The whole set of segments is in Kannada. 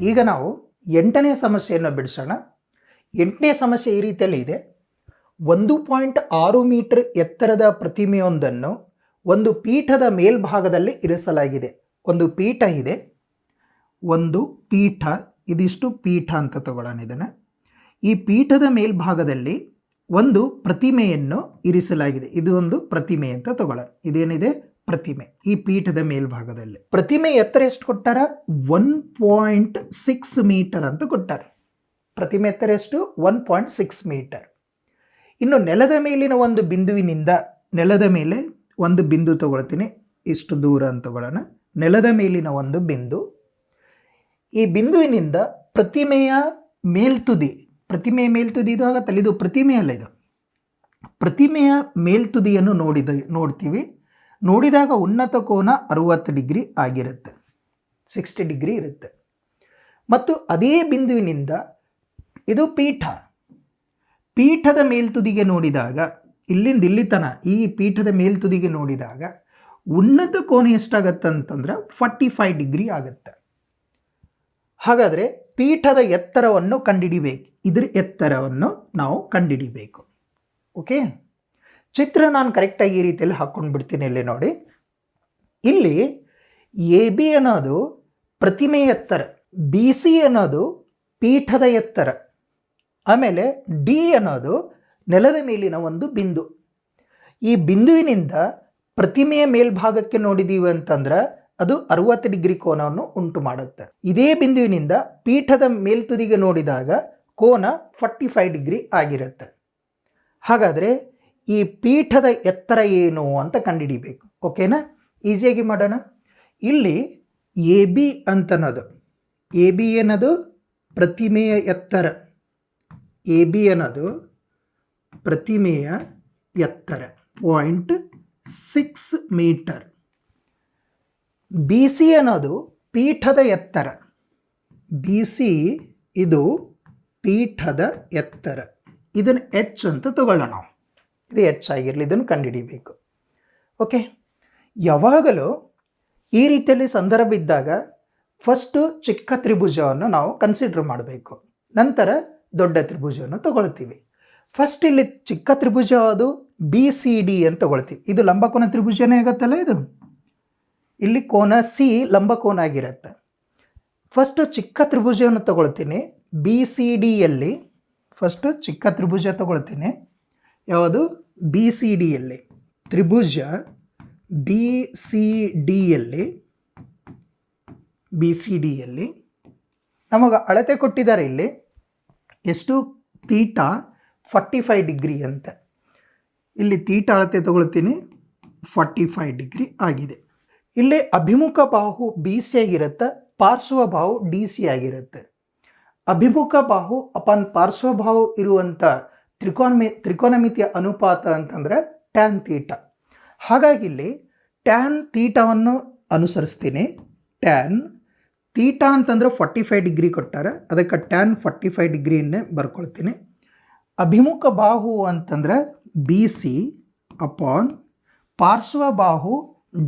ಈಗ ನಾವು ಎಂಟನೇ ಸಮಸ್ಯೆಯನ್ನು ಬಿಡಿಸೋಣ. ಎಂಟನೇ ಸಮಸ್ಯೆ ಈ ರೀತಿಯಲ್ಲಿ ಇದೆ. ಒಂದು ಪಾಯಿಂಟ್ ಆರು ಮೀಟರ್ ಎತ್ತರದ ಪ್ರತಿಮೆಯೊಂದನ್ನು ಒಂದು ಪೀಠದ ಮೇಲ್ಭಾಗದಲ್ಲಿ ಇರಿಸಲಾಗಿದೆ. ಒಂದು ಪೀಠ ಇದೆ. ಒಂದು ಪೀಠ, ಇದಿಷ್ಟು ಪೀಠ ಅಂತ ತಗೊಳ್ಳೋಣ ಇದನ್ನು. ಈ ಪೀಠದ ಮೇಲ್ಭಾಗದಲ್ಲಿ ಒಂದು ಪ್ರತಿಮೆಯನ್ನು ಇರಿಸಲಾಗಿದೆ. ಇದು ಒಂದು ಪ್ರತಿಮೆ ಅಂತ ತಗೊಳ್ಳೋಣ. ಇದೇನಿದೆ? ಪ್ರತಿಮೆ ಈ ಪೀಠದ ಮೇಲ್ಭಾಗದಲ್ಲಿ. ಪ್ರತಿಮೆ ಎತ್ತರ ಎಷ್ಟು ಕೊಟ್ಟಾರ? ಒನ್ ಪಾಯಿಂಟ್ ಸಿಕ್ಸ್ ಮೀಟರ್ ಅಂತ ಕೊಟ್ಟಾರೆ. ಪ್ರತಿಮೆ ಎತ್ತರ ಎಷ್ಟು? ಒನ್ ಪಾಯಿಂಟ್ ಸಿಕ್ಸ್ ಮೀಟರ್ ಇನ್ನು ನೆಲದ ಮೇಲಿನ ಒಂದು ಬಿಂದುವಿನಿಂದ ನೆಲದ ಮೇಲೆ ಒಂದು ಬಿಂದು ತಗೊಳ್ತೀನಿ. ಇಷ್ಟು ದೂರ ಅಂತ ತಗೊಳ್ಳೋಣ. ನೆಲದ ಮೇಲಿನ ಒಂದು ಬಿಂದು. ಈ ಬಿಂದುವಿನಿಂದ ಪ್ರತಿಮೆಯ ಮೇಲ್ತುದಿ. ಪ್ರತಿಮೆಯ ಮೇಲ್ತುದಿ ಇದು ಆಗತ್ತಲ್ಲ ಇದು ಪ್ರತಿಮೆ ಅಲ್ಲ ಇದು. ಪ್ರತಿಮೆಯ ಮೇಲ್ತುದಿಯನ್ನು ನೋಡಿದ, ನೋಡ್ತೀವಿ. ನೋಡಿದಾಗ ಉನ್ನತ ಕೋನ ಅರುವತ್ತು ಡಿಗ್ರಿ ಆಗಿರುತ್ತೆ. ಸಿಕ್ಸ್ಟಿ ಡಿಗ್ರಿ ಇರುತ್ತೆ. ಮತ್ತು ಅದೇ ಬಿಂದುವಿನಿಂದ ಇದು ಪೀಠ. ಪೀಠದ ಮೇಲ್ತುದಿಗೆ ನೋಡಿದಾಗ, ಇಲ್ಲಿಂದ ಇಲ್ಲಿ ತನ ಈ ಪೀಠದ ಮೇಲ್ತುದಿಗೆ ನೋಡಿದಾಗ ಉನ್ನತ ಕೋನ ಎಷ್ಟಾಗತ್ತೆ ಅಂತಂದ್ರೆ ಫಾರ್ಟಿ ಫೈವ್ ಡಿಗ್ರಿ ಆಗುತ್ತೆ. ಹಾಗಾದರೆ ಪೀಠದ ಎತ್ತರವನ್ನು ಕಂಡಿಡಿಬೇಕು. ಇದರ ಎತ್ತರವನ್ನು ನಾವು ಕಂಡಿಡಿಬೇಕು. ಓಕೆ? ಚಿತ್ರ ನಾನು ಕರೆಕ್ಟಾಗಿ ಈ ರೀತಿಯಲ್ಲಿ ಹಾಕ್ಕೊಂಡು ಬಿಡ್ತೀನಿ ಇಲ್ಲಿ ನೋಡಿ. ಇಲ್ಲಿ ಎ ಬಿ ಅನ್ನೋದು ಪ್ರತಿಮೆ ಎತ್ತರ, ಬಿ ಸಿ ಅನ್ನೋದು ಪೀಠದ ಎತ್ತರ, ಆಮೇಲೆ ಡಿ ಅನ್ನೋದು ನೆಲದ ಮೇಲಿನ ಒಂದು ಬಿಂದು. ಈ ಬಿಂದುವಿನಿಂದ ಪ್ರತಿಮೆಯ ಮೇಲ್ಭಾಗಕ್ಕೆ ನೋಡಿದೀವಿ ಅಂತಂದ್ರೆ ಅದು ಅರುವತ್ತು ಡಿಗ್ರಿ ಕೋನವನ್ನು ಉಂಟು ಮಾಡುತ್ತೆ. ಇದೇ ಬಿಂದುವಿನಿಂದ ಪೀಠದ ಮೇಲ್ತುದಿಗೆ ನೋಡಿದಾಗ ಕೋನ ಫಾರ್ಟಿ ಫೈವ್ ಡಿಗ್ರಿ ಆಗಿರುತ್ತೆ. ಹಾಗಾದರೆ ಈ ಪೀಠದ ಎತ್ತರ ಏನು ಅಂತ ಕಂಡುಹಿಡಿಬೇಕು ಓಕೆನಾ? ಈಸಿಯಾಗಿ ಮಾಡೋಣ. ಇಲ್ಲಿ ಎ ಬಿ ಅಂತನೋದು. ಎ ಬಿ ಏನದು? ಪ್ರತಿಮೆಯ ಎತ್ತರ. ಎ ಬಿ ಅನ್ನೋದು ಪ್ರತಿಮೆಯ ಎತ್ತರ. Point six metre. B C ಅನ್ನೋದು ಪೀಠದ ಎತ್ತರ. ಬಿ ಸಿ ಇದು ಪೀಠದ ಎತ್ತರ. ಇದನ್ನು ಎಚ್ ಅಂತ ತಗೊಳ್ಳೋಣ. ನಾವು ಇದು ಹೆಚ್ಚಾಗಿರಲಿ, ಇದನ್ನು ಕಂಡುಹಿಡಿಬೇಕು. ಓಕೆ ಯಾವಾಗಲೂ ಈ ರೀತಿಯಲ್ಲಿ ಸಂದರ್ಭ ಇದ್ದಾಗ ಫಸ್ಟು ಚಿಕ್ಕ ತ್ರಿಭುಜವನ್ನು ನಾವು ಕನ್ಸಿಡರ್ ಮಾಡಬೇಕು. ನಂತರ ದೊಡ್ಡ ತ್ರಿಭುಜವನ್ನು ತಗೊಳ್ತೀವಿ. ಫಸ್ಟ್ ಇಲ್ಲಿ ಚಿಕ್ಕ ತ್ರಿಭುಜ ಅದು ಬಿ ಸಿ ಡಿ ಅಂತ ತಗೊಳ್ತೀವಿ. ಇದು ಲಂಬಕೋನ ತ್ರಿಭುಜನೇ ಆಗುತ್ತಲ್ಲ ಇದು? ಇಲ್ಲಿ ಕೋನ ಸಿ ಲಂಬಕೋನ ಆಗಿರುತ್ತೆ. ಫಸ್ಟು ಚಿಕ್ಕ ತ್ರಿಭುಜವನ್ನು ತಗೊಳ್ತೀನಿ. ಬಿ ಸಿ ಡಿಯಲ್ಲಿ ಫಸ್ಟು ಚಿಕ್ಕ ತ್ರಿಭುಜ ತಗೊಳ್ತೀನಿ. ಯಾವುದು? ಬಿ ಸಿ ಡಿಯಲ್ಲಿ ತ್ರಿಭುಜ ಬಿ ಸಿ ಡಿಯಲ್ಲಿ ಬಿ ಸಿ ಡಿಯಲ್ಲಿ ನಮಗೆ ಅಳತೆ ಕೊಟ್ಟಿದ್ದಾರೆ ಇಲ್ಲಿ. ಎಷ್ಟು? ತೀಟ ಫಾರ್ಟಿ ಫೈವ್ ಡಿಗ್ರಿ ಅಂತ. ಇಲ್ಲಿ ತೀಟ ಅಳತೆ ತಗೊಳ್ತೀನಿ, ಫಾರ್ಟಿ ಫೈವ್ ಡಿಗ್ರಿ ಆಗಿದೆ. ಇಲ್ಲಿ ಅಭಿಮುಖ ಬಾಹು ಬಿ ಸಿ ಆಗಿರುತ್ತೆ, ಪಾರ್ಶ್ವ ಬಾಹು ಡಿ ಸಿ ಆಗಿರುತ್ತೆ. ಅಭಿಮುಖ ಬಾಹು ಅಪಾನ್ ಪಾರ್ಶ್ವ ಬಾಹು ಇರುವಂಥ ತ್ರಿಕೋನಮಿ, ತ್ರಿಕೋನಮಿತಿಯ ಅನುಪಾತ ಅಂತಂದರೆ ಟ್ಯಾನ್ ತೀಟ ಹಾಗಾಗಿ ಇಲ್ಲಿ ಟ್ಯಾನ್ ತೀಟವನ್ನು ಅನುಸರಿಸ್ತೀನಿ. ಟ್ಯಾನ್ ತೀಟ ಅಂತಂದ್ರೆ ಫಾರ್ಟಿ ಫೈವ್ ಡಿಗ್ರಿ ಕೊಟ್ಟಾರೆ. ಅದಕ್ಕೆ ಟ್ಯಾನ್ ಫಾರ್ಟಿ ಫೈವ್ ಡಿಗ್ರಿಯನ್ನೇ ಬರ್ಕೊಳ್ತೀನಿ. ಅಭಿಮುಖ ಬಾಹು ಅಂತಂದ್ರೆ ಬಿ ಸಿ ಅಪಾನ್ ಪಾರ್ಶ್ವ ಬಾಹು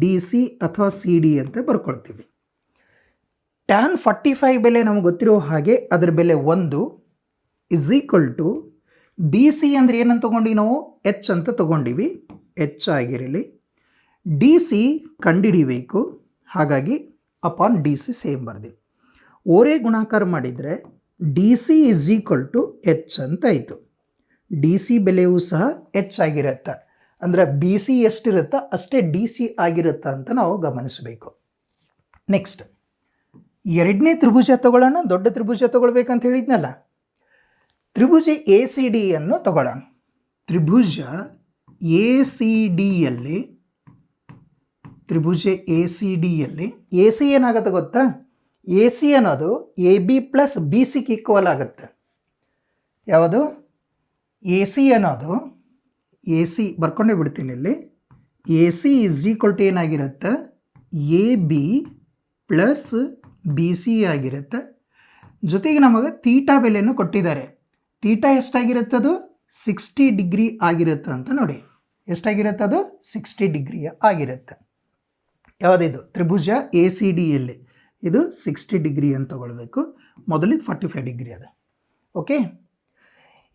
ಡಿ ಸಿ ಅಥವಾ ಸಿ ಡಿ ಅಂತ ಬರ್ಕೊಳ್ತೀವಿ. ಟ್ಯಾನ್ ಫಾರ್ಟಿ ಫೈವ್ ಬೆಲೆ ನಮ್ಗೆ ಗೊತ್ತಿರೋ ಹಾಗೆ ಅದರ ಬೆಲೆ ಒಂದು is equal to B C ಅಂದರೆ ಏನಂತ ತೊಗೊಂಡು ನಾವು? ಎಚ್ ಅಂತ ತಗೊಂಡಿವಿ. ಎಚ್ ಆಗಿರಲಿ. ಡಿ ಸಿ ಕಂಡಿಡಿಬೇಕು. ಹಾಗಾಗಿ ಅಪಾನ್ ಡಿ ಸಿ ಸೇಮ್ ಬರ್ದಿ ಓರೇ ಗುಣಾಕಾರ ಮಾಡಿದರೆ D C is equal to H ಅಂತ ಆಯಿತು. ಡಿ ಸಿ ಬೆಲೆಯೂ ಸಹ ಎಚ್ ಆಗಿರುತ್ತೆ. ಅಂದರೆ ಬಿ ಸಿ ಎಷ್ಟಿರುತ್ತೋ ಅಷ್ಟೇ ಡಿ ಸಿ ಆಗಿರುತ್ತೆ ಅಂತ ನಾವು ಗಮನಿಸಬೇಕು. ನೆಕ್ಸ್ಟ್ ಎರಡನೇ ತ್ರಿಭುಜ ತಗೊಳ್ಳೋಣ, ದೊಡ್ಡ ತ್ರಿಭುಜ ತಗೊಳ್ಬೇಕಂತ ಹೇಳಿದ್ನಲ್ಲ? ತ್ರಿಭುಜ ಎ ಸಿ ಡಿಯನ್ನು ತಗೊಳ್ಳೋಣ. ತ್ರಿಭುಜ ಎ ಸಿ ಡಿಯಲ್ಲಿ ತ್ರಿಭುಜ ಎ ಸಿ ಡಿಯಲ್ಲಿ ಎ ಸಿ ಏನಾಗುತ್ತೆ ಗೊತ್ತಾ? ಎ ಸಿ ಅನ್ನೋದು ಎ ಬಿ ಪ್ಲಸ್ ಬಿ ಸಿಗೆ ಈಕ್ವಲ್ ಆಗುತ್ತೆ. ಯಾವುದು? ಎ ಸಿ ಅನ್ನೋದು ಎ ಸಿ ಬರ್ಕೊಂಡೇ ಬಿಡ್ತೀನಿ ಇಲ್ಲಿ. A C is equal to ಏನಾಗಿರುತ್ತೆ? A B plus B C ಆಗಿರುತ್ತೆ. ಜೊತೆಗೆ ನಮಗೆ ತೀಟಾ ಬೆಲೆಯನ್ನು ಕೊಟ್ಟಿದ್ದಾರೆ. ತೀಟಾ ಎಷ್ಟಾಗಿರುತ್ತೆ ಅದು? ಸಿಕ್ಸ್ಟಿ ಡಿಗ್ರಿ ಆಗಿರುತ್ತೆ ಅಂತ ನೋಡಿ. ಎಷ್ಟಾಗಿರುತ್ತೆ ಅದು? ಸಿಕ್ಸ್ಟಿ ಡಿಗ್ರಿ ಆಗಿರುತ್ತೆ. ಯಾವುದಿದು? ತ್ರಿಭುಜ ಎ ಸಿ ಡಿಯಲ್ಲಿ ಇದು ಸಿಕ್ಸ್ಟಿ ಡಿಗ್ರಿ ಅಂತ ತಗೊಳ್ಬೇಕು. ಮೊದಲಿದ್ದು ಫಾರ್ಟಿ ಫೈವ್ ಡಿಗ್ರಿ ಅದು. ಓಕೆ?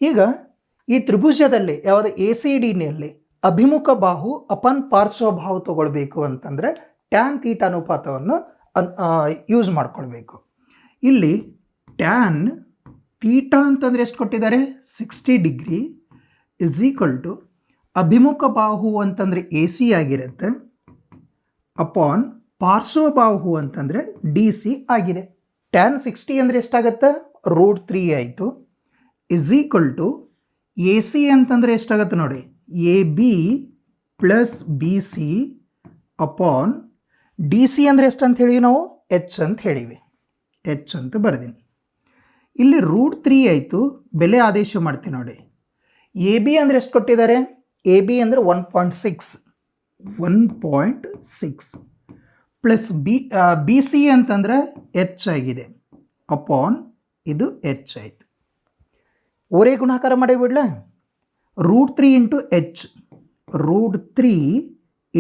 ಈಗ ಈ ತ್ರಿಭುಜದಲ್ಲಿ ಯಾವುದು? ಎ ಸಿ ಡಿನಲ್ಲಿ ಅಭಿಮುಖ ಬಾಹು ಅಪನ್ ಪಾರ್ಶ್ವ ಬಾಹು ತಗೊಳ್ಬೇಕು ಅಂತಂದರೆ ಟ್ಯಾನ್ ತೀಟ ಅನುಪಾತವನ್ನು ಯೂಸ್ ಮಾಡ್ಕೊಳ್ಬೇಕು. ಇಲ್ಲಿ ಟ್ಯಾನ್ ತೀಟಾ ಅಂತಂದರೆ ಎಷ್ಟು ಕೊಟ್ಟಿದ್ದಾರೆ? Sixty degree is equal to ಅಭಿಮುಖ ಬಾಹು ಅಂತಂದರೆ ಎ ಸಿ ಆಗಿರುತ್ತೆ ಅಪಾನ್ ಪಾರ್ಶ್ವಬಾಹು ಅಂತಂದರೆ ಡಿ ಸಿ ಆಗಿದೆ. ಟ್ಯಾನ್ ಸಿಕ್ಸ್ಟಿ ಅಂದರೆ ಎಷ್ಟಾಗತ್ತೆ? ರೂಟ್ ತ್ರೀ ಆಯಿತು. Is equal to A C ಅಂತಂದರೆ ಎಷ್ಟಾಗತ್ತೆ ನೋಡಿ? A B plus B C upon D C ಅಂದರೆ ಎಷ್ಟು ಅಂತ ಹೇಳಿ ನಾವು? ಎಚ್ ಅಂತ ಹೇಳಿವಿ. ಎಚ್ ಅಂತ ಬರೆದೀನಿ. ಇಲ್ಲಿ ರೂಟ್ ತ್ರೀ ಆಯಿತು, ಬೆಲೆ ಆದೇಶ ಮಾಡ್ತೀನಿ ನೋಡಿ. ಎ ಬಿ ಅಂದರೆ ಎಷ್ಟು ಕೊಟ್ಟಿದ್ದಾರೆ? ಎ ಬಿ ಅಂದರೆ one point six one point six plus B B C ಅಂತಂದರೆ ಎಚ್ ಆಗಿದೆ. ಅಪಾನ್ ಇದು ಎಚ್ ಆಯಿತು. ಓರೇ ಗುಣಾಕಾರ ಮಾಡಿಬಿಡ್ಲ root three into H root three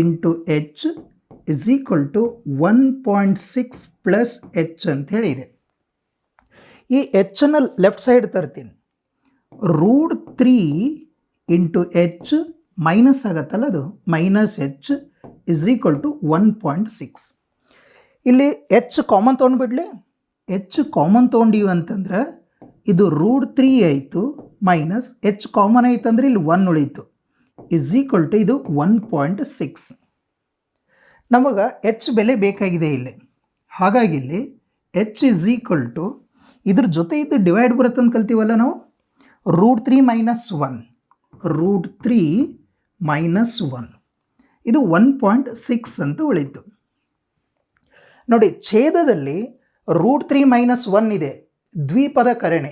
into H is equal to one point six plus H ಅಂತ ಹೇಳಿದೆ. ಈ ಎಚ್ಚನ್ನು ಲೆಫ್ಟ್ ಸೈಡ್ ತರ್ತೀನಿ. Root three into H minus ಆಗತ್ತಲ್ಲ ಅದು? Minus H is equal to one point six ಇಲ್ಲಿ ಎಚ್ ಕಾಮನ್ ತೊಗೊಂಡ್ಬಿಡ್ಲಿ ಎಚ್ ಕಾಮನ್ ತೊಗೊಂಡೀವಿ ಅಂತಂದ್ರೆ ಇದು ರೂಡ್ ತ್ರೀ ಆಯಿತು ಮೈನಸ್ ಎಚ್ ಕಾಮನ್ ಆಯ್ತು ಅಂದ್ರೆ ಇಲ್ಲಿ ಒನ್ ಉಳೀತು. ಇಸ್ ಈಕ್ವಲ್ ಟು ಇದು ಒನ್ ಪಾಯಿಂಟ್ ಸಿಕ್ಸ್ ನಮಗೆ ಎಚ್ ಬೆಲೆ ಬೇಕಾಗಿದೆ ಇಲ್ಲಿ. ಹಾಗಾಗಿ ಇಲ್ಲಿ ಎಚ್ ಇಸ್ ಈಕ್ವಲ್ ಟು ಇದ್ರ ಜೊತೆ ಇದ್ದು ಡಿವೈಡ್ ಬರುತ್ತೆ ಅಂತ ಕಲ್ತೀವಲ್ಲ ನಾವು? Root three minus one root three minus one ಇದು ಒನ್ ಪಾಯಿಂಟ್ ಸಿಕ್ಸ್ ಅಂತ ಉಳಿತು. ನೋಡಿ, ಛೇದದಲ್ಲಿ ರೂಟ್ ತ್ರೀ ಮೈನಸ್ ಒನ್ ಇದೆ. ದ್ವಿಪದ ಕರಣೆ.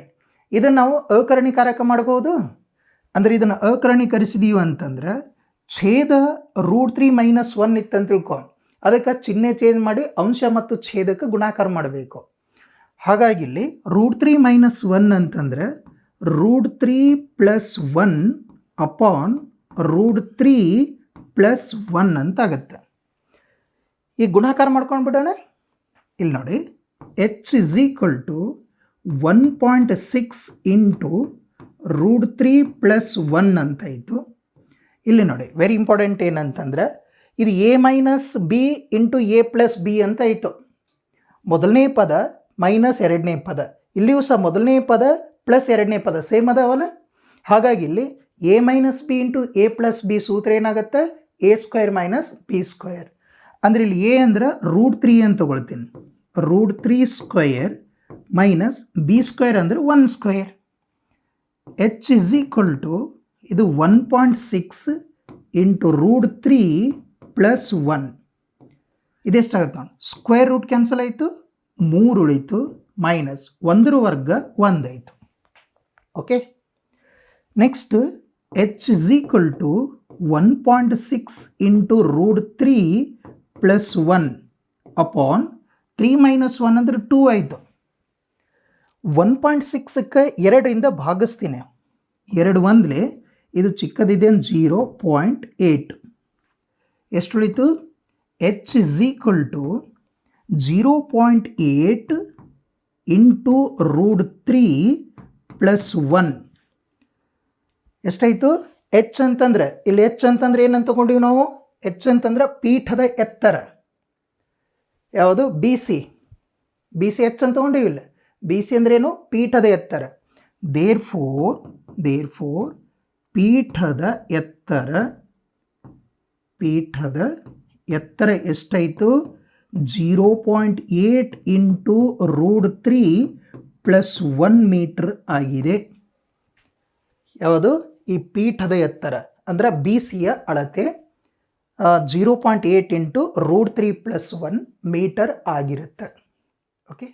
ಇದನ್ನು ನಾವು ಅಕರಣೀಕಾರಕ ಮಾಡಬಹುದು ಅಂದರೆ ಇದನ್ನು ಅಕರಣೀಕರಿಸಿದೀವಿ ಅಂತಂದ್ರೆ ಛೇದ ರೂಟ್ ತ್ರೀ ಮೈನಸ್ ಒನ್ ಇತ್ತಂತ ತಿಳ್ಕೊ. ಅದಕ್ಕೆ ಚಿಹ್ನೆ ಚೇಂಜ್ ಮಾಡಿ ಅಂಶ ಮತ್ತು ಛೇದಕ್ಕೆ ಗುಣಾಕಾರ ಮಾಡಬೇಕು. ಹಾಗಾಗಿ ಇಲ್ಲಿ ರೂಟ್ ತ್ರೀ ಮೈನಸ್ ಒನ್ ಅಂತಂದರೆ root three plus one upon root three plus one ಅಂತ ಈಗ ಗುಣಾಕಾರ ಮಾಡ್ಕೊಂಡು ಬಿಡೋಣ ಇಲ್ಲಿ ನೋಡಿ H is equal to one point six into root three plus one ಅಂತ ಇತ್ತು ಇಲ್ಲಿ ನೋಡಿ ವೆರಿ ಇಂಪಾರ್ಟೆಂಟ್ ಏನಂತಂದರೆ, ಇದು A minus B into A plus B ಅಂತ ಇತ್ತು ಮೊದಲನೇ ಪದ ಮೈನಸ್ ಎರಡನೇ ಪದ. ಇಲ್ಲಿಯೂ ಸಹ ಮೊದಲನೇ ಪದ ಪ್ಲಸ್ ಎರಡನೇ ಪದ ಸೇಮ್ ಅದಾವಲ್ಲ? ಹಾಗಾಗಿ ಇಲ್ಲಿ A minus B into A plus B ಸೂತ್ರ ಏನಾಗುತ್ತೆ? A square minus B square ಅಂದರೆ ಇಲ್ಲಿ ಎ ಅಂದ್ರೆ ರೂಟ್ ತ್ರೀ ಅಂತ ತಗೊಳ್ತೀನಿ. Root three square minus B square ಅಂದರೆ one square H is equal to ಇದು one point six into root three plus one ಇದೆಷ್ಟಾಗುತ್ತೆ ನೋಡಿ? ಸ್ಕ್ವೇರ್ ರೂಟ್ ಕ್ಯಾನ್ಸಲ್ ಆಯಿತು. ಮೂರು ಉಳಿತು ಮೈನಸ್ ಒಂದರ ವರ್ಗ ಒಂದಾಯಿತು. Okay next H is equal to one point six into root three plus one upon three minus one ಅಂದರೆ ಟೂ ಆಯಿತು. ಒನ್ ಪಾಯಿಂಟ್ ಸಿಕ್ಸಕ್ಕೆ ಎರಡರಿಂದ ಭಾಗಿಸ್ತೀನಿ. ಎರಡು ಒಂದಲೇ, ಇದು ಚಿಕ್ಕದಿದೆ ಜೀರೋ ಪಾಯಿಂಟ್ ಏಯ್ಟ್ ಎಷ್ಟು ಉಳಿತು? H is equal to zero point eight into root three plus one ಎಷ್ಟಾಯಿತು? ಎಚ್ ಅಂತಂದ್ರೆ, ಇಲ್ಲಿ ಎಚ್ ಅಂತಂದ್ರೆ ಏನಂತ ತಗೊಂಡಿವಿ ನಾವು? ಎಚ್ ಅಂತಂದ್ರೆ ಪೀಠದ ಎತ್ತರ. ಯಾವುದು? B C B C H ಅಂತ ತಗೊಂಡಿವಿಲ್ಲ ಬಿ ಸಿ ಅಂದ್ರೇನು ಪೀಠದ ಎತ್ತರ. ದೇರ್ ಫೋರ್ ದೇರ್ ಫೋರ್ ಪೀಠದ ಎತ್ತರ ಪೀಠದ ಎತ್ತರ ಎಷ್ಟಾಯಿತು? Point eight into root three plus one metre ಆಗಿದೆ. ಯಾವುದು? ಈ ಪೀಠದ ಎತ್ತರ, ಅಂದರೆ ಬಿ ಸಿಯ ಅಳತೆ zero point eight into root three plus one metre ಆಗಿರುತ್ತೆ. ಓಕೆ?